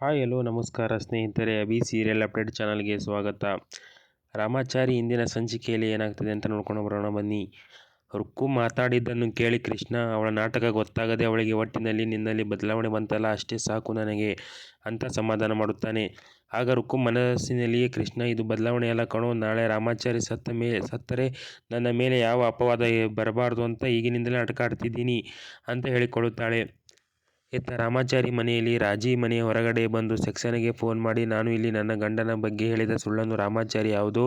Hi hello ನಮಸ್ಕಾರ ಸ್ನೇಹಿತರೆ Abhi serial update ಚಾನಲ್ಗೆ ಸ್ವಾಗತ. ರಾಮಾಚಾರಿ ಇಂದಿನ ಸಂಚಿಕೆಯಲ್ಲಿ ಏನಾಗ್ತದೆ ಅಂತ ನೋಡ್ಕೊಂಡು ಬರೋಣ, ಬನ್ನಿ. ರುಕ್ಕು ಮಾತಾಡಿದ್ದನ್ನು ಕೇಳಿ ಕೃಷ್ಣ, ಅವಳ ನಾಟಕ ಗೊತ್ತಾಗದೆ ಅವಳಿಗೆ ಒಟ್ಟಿನಲ್ಲಿ ನಿನ್ನಲ್ಲಿ ಬದಲಾವಣೆ ಬಂತಲ್ಲ, ಅಷ್ಟೇ ಸಾಕು ನನಗೆ ಅಂತ ಸಮಾಧಾನ ಮಾಡುತ್ತಾನೆ. ಆಗ ರುಕ್ಕು ಮನಸ್ಸಿನಲ್ಲಿಯೇ, ಕೃಷ್ಣ, ಇದು ಬದಲಾವಣೆ ಅಲ್ಲ ಕಣೋ, ನಾಳೆ ರಾಮಾಚಾರಿ ಸತ್ತ ಮೇ, ಸತ್ತರೆ ನನ್ನ ಮೇಲೆ ಯಾವ ಅಪವಾದ ಬರಬಾರ್ದು ಅಂತ ಈಗಿನಿಂದಲೇ ನಾಟಕ ಆಡ್ತಿದ್ದೀನಿ ಅಂತ ಹೇಳಿಕೊಳ್ಳುತ್ತಾಳೆ. ಇತ್ತ ರಾಮಾಚಾರಿ ಮನೆಯಲ್ಲಿ ರಾಜಿ ಮನೆಯ ಹೊರಗಡೆ ಬಂದು ಸೆಕ್ಷನ್ಗೆ ಫೋನ್ ಮಾಡಿ, ನಾನು ಇಲ್ಲಿ ನನ್ನ ಗಂಡನ ಬಗ್ಗೆ ಹೇಳಿದ ಸುಳ್ಳನ್ನು ರಾಮಾಚಾರಿ ಯಾವುದೋ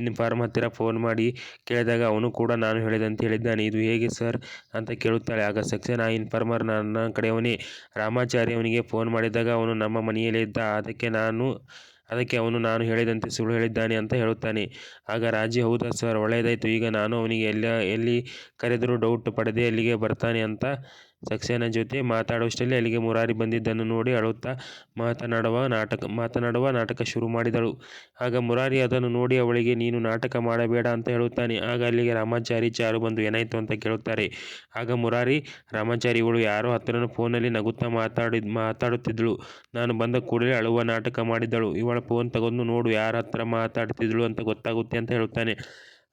ಇನ್ಫಾರ್ಮ್ ಹತ್ತಿರ ಫೋನ್ ಮಾಡಿ ಕೇಳಿದಾಗ ಅವನು ಕೂಡ ನಾನು ಹೇಳಿದಂತೆ ಹೇಳಿದ್ದಾನೆ. ಇದು ಹೇಗೆ ಸರ್ ಅಂತ ಕೇಳುತ್ತಾಳೆ. ಆಗ ಸೆಕ್ಷನ್ ಆ ಇನ್ಫಾರ್ಮರ್ ನನ್ನ ಕಡೆಯವನೇ. ರಾಮಾಚಾರಿ ಅವನಿಗೆ ಫೋನ್ ಮಾಡಿದಾಗ ಅವನು ನಮ್ಮ ಮನೆಯಲ್ಲೇ ಇದ್ದ. ಅದಕ್ಕೆ ನಾನು, ಅದಕ್ಕೆ ಅವನು ನಾನು ಹೇಳಿದಂತೆ ಸುಳ್ಳು ಹೇಳಿದ್ದಾನೆ ಅಂತ ಹೇಳುತ್ತಾನೆ. ಆಗ ರಾಜಿ, ಹೌದಾ ಸರ್, ಒಳ್ಳೆಯದಾಯಿತು. ಈಗ ನಾನು ಅವನಿಗೆ ಎಲ್ಲ, ಎಲ್ಲಿ ಕರೆದರೂ ಡೌಟ್ ಪಡೆದೇ ಅಲ್ಲಿಗೆ ಬರ್ತಾನೆ ಅಂತ ಸಕ್ಸೇನಾ ಜೊತೆ ಮಾತಾಡುವಷ್ಟರಲ್ಲಿ ಅಲ್ಲಿಗೆ ಮುರಾರಿ ಬಂದಿದ್ದನ್ನು ನೋಡಿ ಅಳುತ್ತಾ ಮಾತನಾಡುವ ನಾಟಕ ಮಾತನಾಡುವ ನಾಟಕ ಶುರು ಮಾಡಿದಳು. ಆಗ ಮುರಾರಿ ಅದನ್ನು ನೋಡಿ ಅವಳಿಗೆ, ನೀನು ನಾಟಕ ಮಾಡಬೇಡ ಅಂತ ಹೇಳುತ್ತಾನೆ. ಆಗ ಅಲ್ಲಿಗೆ ರಾಮಾಚಾರಿ ಚಾರು ಬಂದು, ಏನಾಯಿತು ಅಂತ ಕೇಳುತ್ತಾರೆ. ಆಗ ಮುರಾರಿ, ರಾಮಾಚಾರಿ, ಇವಳು ಯಾರೋ ಹತ್ತಿರನ ಫೋನಲ್ಲಿ ನಗುತ್ತಾ ಮಾತಾಡಿ, ಮಾತಾಡುತ್ತಿದ್ದಳು. ನಾನು ಬಂದ ಕೂಡಲೇ ಅಳುವ ನಾಟಕ ಮಾಡಿದ್ದಳು. ಇವಳ ಫೋನ್ ತಗೊಂಡು, ನೋಡು, ಯಾರ ಹತ್ರ ಮಾತಾಡ್ತಿದ್ದಳು ಅಂತ ಗೊತ್ತಾಗುತ್ತೆ ಅಂತ ಹೇಳುತ್ತಾನೆ.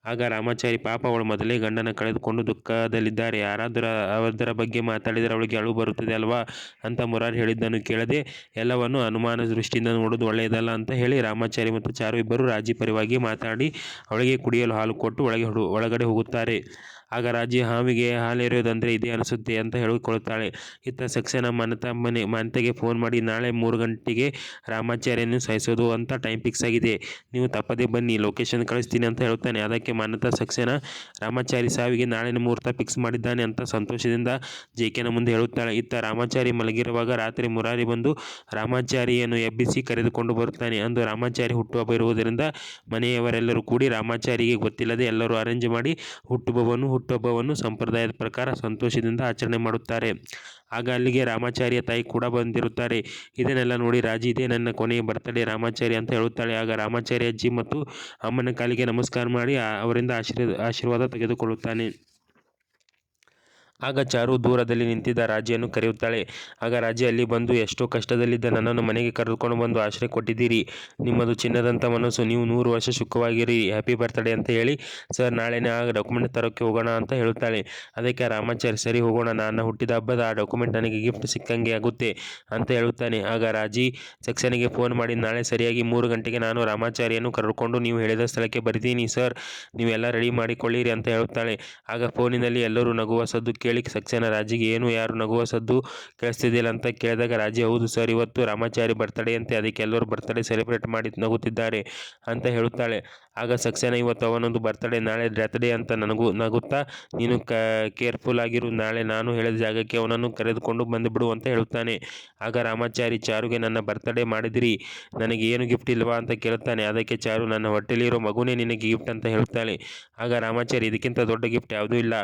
ಆಗ ರಾಮಾಚಾರಿ ಪಾಪ ಅವಳು ಮೊದಲೇ ಗಂಡನ ಕಳೆದುಕೊಂಡು ದುಃಖದಲ್ಲಿದ್ದಾರೆ. ಯಾರಾದರೂ ಅದರ ಬಗ್ಗೆ ಮಾತಾಡಿದರೆ ಅವಳಿಗೆ ಅಳು ಬರುತ್ತದೆ ಅಲ್ವಾ ಅಂತ ಮುರಾರಿ ಹೇಳಿದ್ದನ್ನು ಕೇಳದೆ ಎಲ್ಲವನ್ನು ಅನುಮಾನ ದೃಷ್ಟಿಯಿಂದ ನೋಡೋದು ಒಳ್ಳೆಯದಲ್ಲ ಅಂತ ಹೇಳಿ ರಾಮಾಚಾರಿ ಮತ್ತು ಚಾರು ಇಬ್ಬರು ರಾಜಿ ಪರವಾಗಿ ಮಾತಾಡಿ ಅವಳಿಗೆ ಕುಡಿಯಲು ಹಾಲು ಕೊಟ್ಟು ಒಳಗೆ ಒಳಗಡೆ ಹೋಗುತ್ತಾರೆ. ಆಗ ರಾಜಿ ಹಾವಿಗೆ ಹಾಲೆರೆಯೋದಂದರೆ ಇದೇ ಅನಿಸುತ್ತೆ ಅಂತ ಹೇಳಿಕೊಳ್ಳುತ್ತಾಳೆ. ಇತ್ತ ಸಕ್ಸೇನಾ ಮನತ ಮನೆ ಮನತೆಗೆ ಫೋನ್ ಮಾಡಿ, ನಾಳೆ ಮೂರು ಗಂಟೆಗೆ ರಾಮಾಚಾರ್ಯನು ಸಾಯಿಸೋದು ಅಂತ ಟೈಮ್ ಫಿಕ್ಸ್ ಆಗಿದೆ. ನೀವು ತಪ್ಪದೇ ಬನ್ನಿ ಲೊಕೇಶನ್ ಕಳಿಸ್ತೀನಿ ಅಂತ ಹೇಳುತ್ತಾನೆ. ಅದಕ್ಕೆ ಮನತ ಸಕ್ಸೇನಾ ರಾಮಾಚಾರಿ ಸಾವಿಗೆ ನಾಳೆ ಮುಹೂರ್ತ ಫಿಕ್ಸ್ ಮಾಡಿದ್ದಾನೆ ಅಂತ ಸಂತೋಷದಿಂದ ಜೇಕೆನ ಮುಂದೆ ಹೇಳುತ್ತಾಳೆ. ಇತ್ತ ರಾಮಾಚಾರಿ ಮಲಗಿರುವಾಗ ರಾತ್ರಿ ಮುರಾರಿ ಬಂದು ರಾಮಾಚಾರಿಯನ್ನು ಎಬ್ಬಿಸಿ ಕರೆದುಕೊಂಡು ಬರುತ್ತಾನೆ. ಅಂದು ರಾಮಾಚಾರಿ ಹುಟ್ಟುಹಬ್ಬ ಇರುವುದರಿಂದ ಮನೆಯವರೆಲ್ಲರೂ ಕೂಡಿ ರಾಮಾಚಾರಿಗೆ ಗೊತ್ತಿಲ್ಲದೆ ಎಲ್ಲರೂ ಅರೇಂಜ್ ಮಾಡಿ ಹುಟ್ಟುಹಬ್ಬವನ್ನು ಹುಟ್ಟುಹಬ್ಬವನ್ನು ಸಂಪ್ರದಾಯದ ಪ್ರಕಾರ ಸಂತೋಷದಿಂದ ಆಚರಣೆ ಮಾಡುತ್ತಾರೆ. ಆಗ ಅಲ್ಲಿಗೆ ರಾಮಾಚಾರ್ಯ ತಾಯಿ ಕೂಡ ಬಂದಿರುತ್ತಾರೆ. ಇದನ್ನೆಲ್ಲ ನೋಡಿ ರಾಜಿ, ಇದೇ ನನ್ನ ಕೊನೆಯ ಬರ್ತಡೇ ರಾಮಾಚಾರಿ ಅಂತ ಹೇಳುತ್ತಾಳೆ. ಆಗ ರಾಮಾಚಾರ್ಯ ಅಜ್ಜಿ ಮತ್ತು ಅಮ್ಮನ ಕಾಲಿಗೆ ನಮಸ್ಕಾರ ಮಾಡಿ ಅವರಿಂದ ಆಶೀರ್ವಾದ ಆಶೀರ್ವಾದ ತೆಗೆದುಕೊಳ್ಳುತ್ತಾನೆ. ಆಗ ಚಾರು ದೂರದಲ್ಲಿ ನಿಂತಿದ್ದ ರಾಜಿಯನ್ನು ಕರೆಯುತ್ತಾಳೆ. ಆಗ ರಾಜಿ, ಅಲ್ಲಿ ಬಂದು ಎಷ್ಟೋ ಕಷ್ಟದಲ್ಲಿದ್ದ ನನ್ನನ್ನು ಮನೆಗೆ ಕರೆದುಕೊಂಡು ಬಂದು ಆಶ್ರಯ ಕೊಟ್ಟಿದ್ದೀರಿ. ನಿಮ್ಮದು ಚಿನ್ನದಂಥ ಮನಸ್ಸು, ನೀವು ನೂರು ವರ್ಷ ಸುಖವಾಗಿರಿ ಹ್ಯಾಪಿ ಬರ್ತ್ಡೇ ಅಂತ ಹೇಳಿ ಸರ್, ನಾಳೆನೇ ಆ ಡಾಕ್ಯುಮೆಂಟ್ ತರೋಕ್ಕೆ ಹೋಗೋಣ ಅಂತ ಹೇಳುತ್ತಾಳೆ. ಅದಕ್ಕೆ ರಾಮಾಚಾರಿ ಸರಿ ಹೋಗೋಣ, ನನ್ನ ಹುಟ್ಟಿದ ಹಬ್ಬದ ಆ ಡಾಕ್ಯುಮೆಂಟ್ ನನಗೆ ಗಿಫ್ಟ್ ಸಿಕ್ಕಂಗೆ ಆಗುತ್ತೆ ಅಂತ ಹೇಳುತ್ತಾನೆ. ಆಗ ರಾಜಿ ಸೆಕ್ಷನಿಗೆ ಫೋನ್ ಮಾಡಿ, ನಾಳೆ ಸರಿಯಾಗಿ ಮೂರು ಗಂಟೆಗೆ ನಾನು ರಾಮಾಚಾರಿಯನ್ನು ಕರೆದುಕೊಂಡು ನೀವು ಹೇಳಿದ ಸ್ಥಳಕ್ಕೆ ಬರ್ತೀನಿ ಸರ್, ನೀವೆಲ್ಲ ರೆಡಿ ಮಾಡಿಕೊಳ್ಳಿರಿ ಅಂತ ಹೇಳುತ್ತಾಳೆ. ಆಗ ಫೋನಿನಲ್ಲಿ ಎಲ್ಲರೂ ನಗುವ ಸದ್ದು ಕೇಳಿ ಸಕ್ಸೇನಾ ರಾಜಿಗೆ ಏನು? ಯಾರು ನಗುವ ಸದ್ದು ಕೇಳಿಸ್ತಿದ್ದಿಲ್ಲ ಅಂತ ಕೇಳಿದಾಗ, ರಾಜಿ, ಹೌದು ಸರ್, ಇವತ್ತು ರಾಮಾಚಾರಿ ಬರ್ತಡೇ ಅಂತೆ, ಅದಕ್ಕೆ ಎಲ್ಲರೂ ಬರ್ತಡೇ ಸೆಲೆಬ್ರೇಟ್ ಮಾಡಿ ನಗುತ್ತಿದ್ದಾರೆ ಅಂತ ಹೇಳುತ್ತಾಳೆ. ಆಗ ಸಕ್ಸೇನಾ ಇವತ್ತು ಅವನೊಂದು ಬರ್ತಡೇ ನಾಳೆ ಡೇ ಅಂತ ನನಗೂ, ನಗುತ್ತಾ? ನೀನು ಕೇರ್ಫುಲ್ ಆಗಿರು, ನಾಳೆ ನಾನು ಹೇಳಿದ ಜಾಗಕ್ಕೆ ಅವನನ್ನು ಕರೆದುಕೊಂಡು ಬಂದುಬಿಡು ಅಂತ ಹೇಳುತ್ತಾನೆ. ಆಗ ರಾಮಾಚಾರಿ, ಚಾರುಗೆ ನನ್ನ ಬರ್ತಡೇ ಮಾಡಿದಿರಿ, ನನಗೆ ಏನು ಗಿಫ್ಟ್ ಇಲ್ವಾ? ಅಂತ ಕೇಳುತ್ತಾನೆ. ಅದಕ್ಕೆ ಚಾರು, ನನ್ನ ಹೊಟ್ಟೆಲಿರೋ ಮಗುನೇ ನಿನಗೆ ಗಿಫ್ಟ್ ಅಂತ ಹೇಳುತ್ತಾಳೆ. ಆಗ ರಾಮಾಚಾರಿ, ಇದಕ್ಕಿಂತ ದೊಡ್ಡ ಗಿಫ್ಟ್ ಯಾವುದೂ ಇಲ್ಲ.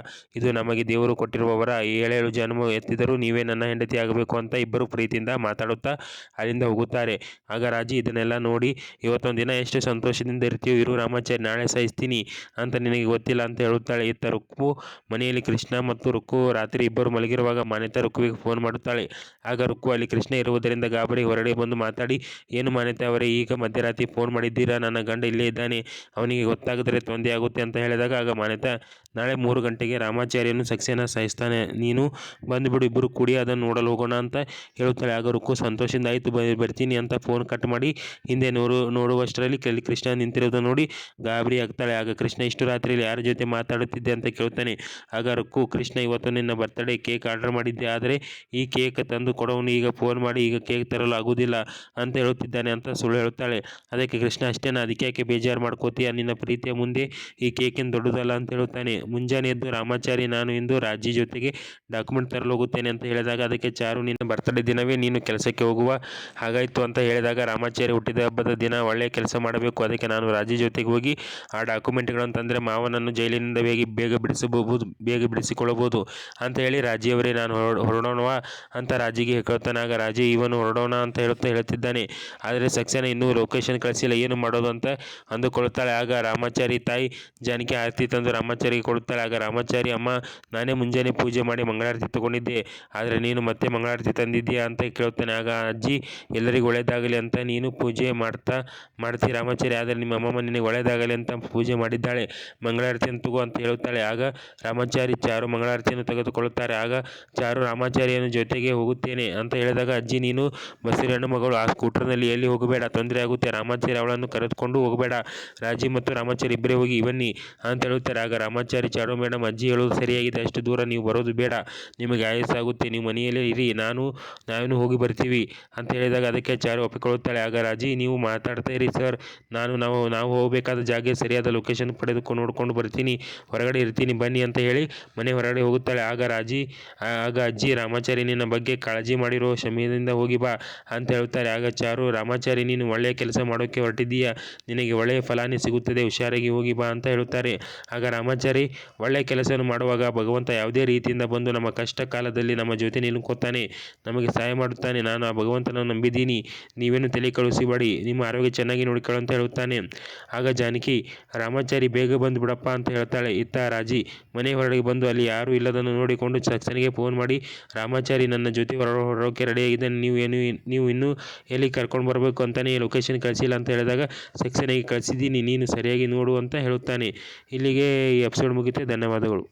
ಇದು ನಮಗೆ ದೇವರು ಕೊಟ್ಟಿರುವವರ ಏಳೇಳು ಜನ್ಮ ಎತ್ತಿದರೂ ನೀವೇ ನನ್ನ ಹೆಂಡತಿ ಆಗಬೇಕು ಅಂತ ಇಬ್ಬರು ಪ್ರೀತಿಯಿಂದ ಮಾತಾಡುತ್ತಾ ಅಲ್ಲಿಂದ ಹೋಗುತ್ತಾರೆ. ಆಗ ರಾಜಿ, ಇದನ್ನೆಲ್ಲ ನೋಡಿ ಇವತ್ತೊಂದು ದಿನ ಎಷ್ಟು ಸಂತೋಷದಿಂದ ಇರ್ತೀವಿ ಇರು ರಾಮಾಚಾರ್ಯ, ನಾಳೆ ಸಹಿಸ್ತೀನಿ ಅಂತ ನಿನಗೆ ಗೊತ್ತಿಲ್ಲ ಅಂತ ಹೇಳುತ್ತಾಳೆ. ಇತ್ತ ರುಕ್ಕು ಮನೆಯಲ್ಲಿ ಕೃಷ್ಣ ಮತ್ತು ರುಕ್ಕು ರಾತ್ರಿ ಇಬ್ಬರು ಮಲಗಿರುವಾಗ ಮಾನ್ಯತಾ ರುಕ್ಕುವಿಗೆ ಫೋನ್ ಮಾಡುತ್ತಾಳೆ. ಆಗ ರುಕ್ಕು ಅಲ್ಲಿ ಕೃಷ್ಣ ಇರುವುದರಿಂದ ಗಾಬರಿ ಹೊರಡೆ ಬಂದು ಮಾತಾಡಿ, ಏನು ಮಾನ್ಯತೆ ಅವರೇ, ಈಗ ಮಧ್ಯರಾತ್ರಿ ಫೋನ್ ಮಾಡಿದ್ದೀರಾ? ನನ್ನ ಗಂಡ ಇಲ್ಲೇ ಇದ್ದಾನೆ. ಅವನಿಗೆ ಗೊತ್ತಾಗಿದ್ರೆ ತೊಂದರೆ ಆಗುತ್ತೆ ಅಂತ ಹೇಳಿದಾಗ, ಆಗ ಮಾನ್ಯತಾ ನಾಳೆ ಮೂರು ಗಂಟೆಗೆ ರಾಮಾಚಾರ್ಯನು ಸಕ್ಸೇನಾ ಸಾಯಿಸ್ತಾನೆ. ನೀನು ಬಂದುಬಿಡು ಇಬ್ಬರು ಕೂಡಿ ಅದನ್ನು ನೋಡಲು ಹೋಗೋಣ ಅಂತ ಹೇಳುತ್ತಾಳೆ. ಆಗ ರುಕ್ಕು ಸಂತೋಷದಿಂದ, ಆಯಿತು ಬರ್ತೀನಿ ಅಂತ ಫೋನ್ ಕಟ್ ಮಾಡಿ ಹಿಂದೆ ನೋಡು ನೋಡುವಷ್ಟರಲ್ಲಿ ಕೃಷ್ಣ ನಿಂತಿರೋದನ್ನು ನೋಡಿ ಗಾಬರಿ ಆಗ್ತಾಳೆ. ಆಗ ಕೃಷ್ಣ, ಇಷ್ಟು ರಾತ್ರಿಯಲ್ಲಿ ಯಾರ ಜೊತೆ ಮಾತಾಡುತ್ತಿದ್ದೆ? ಅಂತ ಕೇಳ್ತಾನೆ. ಆಗ ರುಕ್ಕು, ಕೃಷ್ಣ, ಇವತ್ತು ನಿನ್ನ ಬರ್ತಡೇ ಕೇಕ್ ಆರ್ಡರ್ ಮಾಡಿದ್ದೆ. ಆದರೆ ಈ ಕೇಕ್ ತಂದು ಕೊಡೋನು ಈಗ ಫೋನ್ ಮಾಡಿ, ಈಗ ಕೇಕ್ ತರಲು ಆಗುವುದಿಲ್ಲ ಅಂತ ಹೇಳುತ್ತಿದ್ದಾನೆ ಅಂತ ಸುಳ್ಳು ಹೇಳುತ್ತಾಳೆ. ಅದಕ್ಕೆ ಕೃಷ್ಣ, ಅಷ್ಟೇನ, ಅದಕ್ಕೆ ಯಾಕೆ ಬೇಜಾರು ಮಾಡ್ಕೋತೀಯ? ನಿನ್ನ ಪ್ರೀತಿಯ ಮುಂದೆ ಈ ಕೇಕಿನ ದೊಡ್ಡದಲ್ಲ? ಅಂತ ಹೇಳುತ್ತಾನೆ. ಮುಂಜಾನೆ ಎದ್ದು ರಾಮಾಚಾರಿ ನಾನು ಇಂದು ರಾಜಿ ಜೊತೆಗೆ ಡಾಕ್ಯುಮೆಂಟ್ ತರಲು ಹೋಗುತ್ತೇನೆ ಅಂತ ಹೇಳಿದಾಗ ಅದಕ್ಕೆ ಚಾರು ನಿನ್ನ ಬರ್ತಡೇ ದಿನವೇ ನೀನು ಕೆಲಸಕ್ಕೆ ಹೋಗುವ ಹಾಗಾಯಿತು ಅಂತ ಹೇಳಿದಾಗ ರಾಮಾಚಾರಿ ಹುಟ್ಟಿದ ಹಬ್ಬದ ದಿನ ಒಳ್ಳೆಯ ಕೆಲಸ ಮಾಡಬೇಕು. ಅದಕ್ಕೆ ನಾನು ರಾಜಿ ಜೊತೆಗೆ ಹೋಗಿ ಆ ಡಾಕ್ಯುಮೆಂಟ್ಗಳನ್ನು ತಂದರೆ ಮಾವನನ್ನು ಜೈಲಿನಿಂದ ಬೇಗ ಬೇಗ ಬಿಡಿಸಬಹುದು, ಬೇಗ ಬಿಡಿಸಿಕೊಳ್ಳಬಹುದು ಅಂತ ಹೇಳಿ ರಾಜಿಯವರೇ ನಾನು ಹೊರಡೋಣವಾ ಅಂತ ರಾಜಿಗೆ ಹೇಳ್ತಾನಾಗ ರಾಜಿ ಇವನು ಹೊರಡೋಣ ಅಂತ ಹೇಳುತ್ತಾ ಹೇಳುತ್ತಿದ್ದಾನೆ ಆದರೆ ಸಕ್ಸೇನಾ ಇನ್ನೂ ಲೊಕೇಶನ್ ಕಳಿಸಿಲ್ಲ, ಏನು ಮಾಡೋದು ಅಂತ ಅಂದುಕೊಳ್ಳುತ್ತಾಳೆ ಆಗ ರಾಮಾಚಾರಿ ತಾಯಿ ಜಾನಕಿ ಆರತಿ ತಂದು ರಾಮಾಚಾರಿಗೆ ಒಪ್ಪಿಕೊಳ್ಳುತ್ತಾಳೆ ಆಗ ರಾಮಾಚಾರಿ, ಅಮ್ಮ, ನಾನೇ ಮುಂಜಾನೆ ಪೂಜೆ ಮಾಡಿ ಮಂಗಳಾರತಿ ತಗೊಂಡಿದ್ದೆ. ಆದರೆ ನೀನು ಮತ್ತೆ ಮಂಗಳಾರತಿ ತಂದಿದ್ದೀಯಾ? ಅಂತ ಕೇಳುತ್ತಾನೆ. ಆಗ, ಅಜ್ಜಿ, ಎಲ್ಲರಿಗೂ ಒಳ್ಳೆಯದಾಗಲಿ ಅಂತ ನೀನು ಪೂಜೆ ಮಾಡ್ತಾ ಮಾಡ್ತಿ ರಾಮಾಚಾರಿ. ಆದರೆ ನಿಮ್ಮ ಅಮ್ಮಮ್ಮ ನಿನಗೆ ಒಳ್ಳೆಯದಾಗಲಿ ಅಂತ ಪೂಜೆ ಮಾಡಿದ್ದಾಳೆ. ಮಂಗಳಾರತಿಯನ್ನು ತಗೋ ಅಂತ ಹೇಳುತ್ತಾಳೆ. ಆಗ ರಾಮಾಚಾರಿ ಚಾರು ಮಂಗಳಾರತಿಯನ್ನು ತೆಗೆದುಕೊಳ್ಳುತ್ತಾರೆ. ಆಗ ಚಾರು ರಾಮಾಚಾರಿಯನ್ನು ಜೊತೆಗೆ ಹೋಗುತ್ತೇನೆ ಅಂತ ಹೇಳಿದಾಗ, ಅಜ್ಜಿ, ನೀನು ಬಸರಿ ಹೆಣ್ಣು ಮಗಳು. ಆ ಸ್ಕೂಟರ್ನಲ್ಲಿ ಎಲ್ಲಿ ಹೋಗಬೇಡ. ತೊಂದರೆ ಆಗುತ್ತೆ. ರಾಮಾಚಾರಿ ಅವಳನ್ನು ಕರೆದುಕೊಂಡು ಹೋಗಬೇಡ. ರಾಜಿ ಮತ್ತು ರಾಮಾಚಾರಿ ಇಬ್ಬರೇ ಹೋಗಿ ಬನ್ನಿ ಅಂತ ಹೇಳುತ್ತಾರೆ. ಆಗ ರಾಮಾಚಾರಿ ಚಾಡು ಮೇಡಮ್ ಅಜ್ಜಿ ಹೇಳೋದು ಸರಿಯಾಗಿದೆ, ಅಷ್ಟು ದೂರ ನೀವು ಬರೋದು ಬೇಡ. ನಿಮಗೆ ಆಯಸ್ಸಾಗುತ್ತೆ ನೀವು ಮನೆಯಲ್ಲೇ ಇರಿ, ನಾನು, ನಾವೇನು ಹೋಗಿ ಬರ್ತೀವಿ ಅಂತ ಹೇಳಿದಾಗ ಅದಕ್ಕೆ ಚಾರು ಒಪ್ಪಿಕೊಳ್ಳುತ್ತಾಳೆ ಆಗ ರಾಜಿ, ನೀವು ಮಾತಾಡ್ತಾ ಇರಿ ಸರ್. ನಾನು, ನಾವು ನಾವು ಹೋಗಬೇಕಾದ ಜಾಗ ಸರಿಯಾದ ಲೊಕೇಶನ್ ಪಡೆದುಕೊಂಡು ನೋಡ್ಕೊಂಡು ಬರ್ತೀನಿ. ಹೊರಗಡೆ ಇರ್ತೀನಿ, ಬನ್ನಿ ಅಂತ ಹೇಳಿ ಮನೆ ಹೊರಗಡೆ ಹೋಗುತ್ತಾಳೆ. ಆಗ ರಾಜಿ ಆಗ ಅಜ್ಜಿ, ರಾಮಾಚಾರಿ, ನಿನ್ನ ಬಗ್ಗೆ ಕಾಳಜಿ ಮಾಡಿರೋ ಕ್ಷಮೆಯಿಂದ ಹೋಗಿ ಬಾ ಅಂತ ಹೇಳ್ತಾರೆ ಆಗ ಚಾರು, ರಾಮಾಚಾರಿ, ನೀನು ಒಳ್ಳೆಯ ಕೆಲಸ ಮಾಡೋಕ್ಕೆ ಹೊರಟಿದ್ದೀಯಾ? ನಿನಗೆ ಒಳ್ಳೆಯ ಫಲಾನೇ ಸಿಗುತ್ತದೆ, ಹುಷಾರಾಗಿ ಹೋಗಿ ಬಾ ಅಂತ ಹೇಳುತ್ತಾರೆ. ಆಗ ರಾಮಾಚಾರಿ ಒಳ್ಳೆಯ ಕೆಲಸವನ್ನು ಮಾಡುವಾಗ ಭಗವಂತ ಯಾವುದೇ ರೀತಿಯಿಂದ ಬಂದು ನಮ್ಮ ಕಷ್ಟ ಕಾಲದಲ್ಲಿ ನಮ್ಮ ಜೊತೆ ನಿಲ್ಕೋತಾನೆ, ನಮಗೆ ಸಹಾಯ ಮಾಡುತ್ತಾನೆ. ನಾನು ಆ ಭಗವಂತನನ್ನು ನಂಬಿದ್ದೀನಿ. ನೀವೇನು ತಲೆ ಕಳುಹಿಸಿಬೇಡಿ ನಿಮ್ಮ ಆರೋಗ್ಯ ಚೆನ್ನಾಗಿ ನೋಡಿಕೊಳ್ಳು ಅಂತ ಹೇಳುತ್ತಾನೆ. ಆಗ ಜಾನಕಿ, ರಾಮಾಚಾರಿ, ಬೇಗ ಬಂದು ಬಿಡಪ್ಪ ಅಂತ ಹೇಳ್ತಾಳೆ. ಇತ್ತ ರಾಜಿ, ಮನೆ ಹೊರಗೆ ಬಂದು ಅಲ್ಲಿ ಯಾರೂ ಇಲ್ಲದನ್ನು ನೋಡಿಕೊಂಡು ಸಕ್ಸನಿಗೆ ಫೋನ್ ಮಾಡಿ, ರಾಮಾಚಾರಿ, ನನ್ನ ಜೊತೆ ಹೊರ ಹೊರಕ್ಕೆ ರೆಡಿಯಾಗಿದ್ದಾನೆ ನೀವು ಏನು ನೀವು ಇನ್ನೂ ಎಲ್ಲಿ ಕರ್ಕೊಂಡು ಬರಬೇಕು ಅಂತಲೇ ಲೊಕೇಶನ್ ಕಳಿಸಿಲ್ಲ ಅಂತ ಹೇಳಿದಾಗ ಸಕ್ಸನಿಗೆ ಕಳಿಸಿದ್ದೀನಿ. ನೀನು ಸರಿಯಾಗಿ ನೋಡು ಅಂತ ಹೇಳುತ್ತಾನೆ. ಇಲ್ಲಿಗೆ ಈ ಎಪಿಸೋಡ್ ಮುಗಿಯುತ್ತೆ ಧನ್ಯವಾದಗಳು.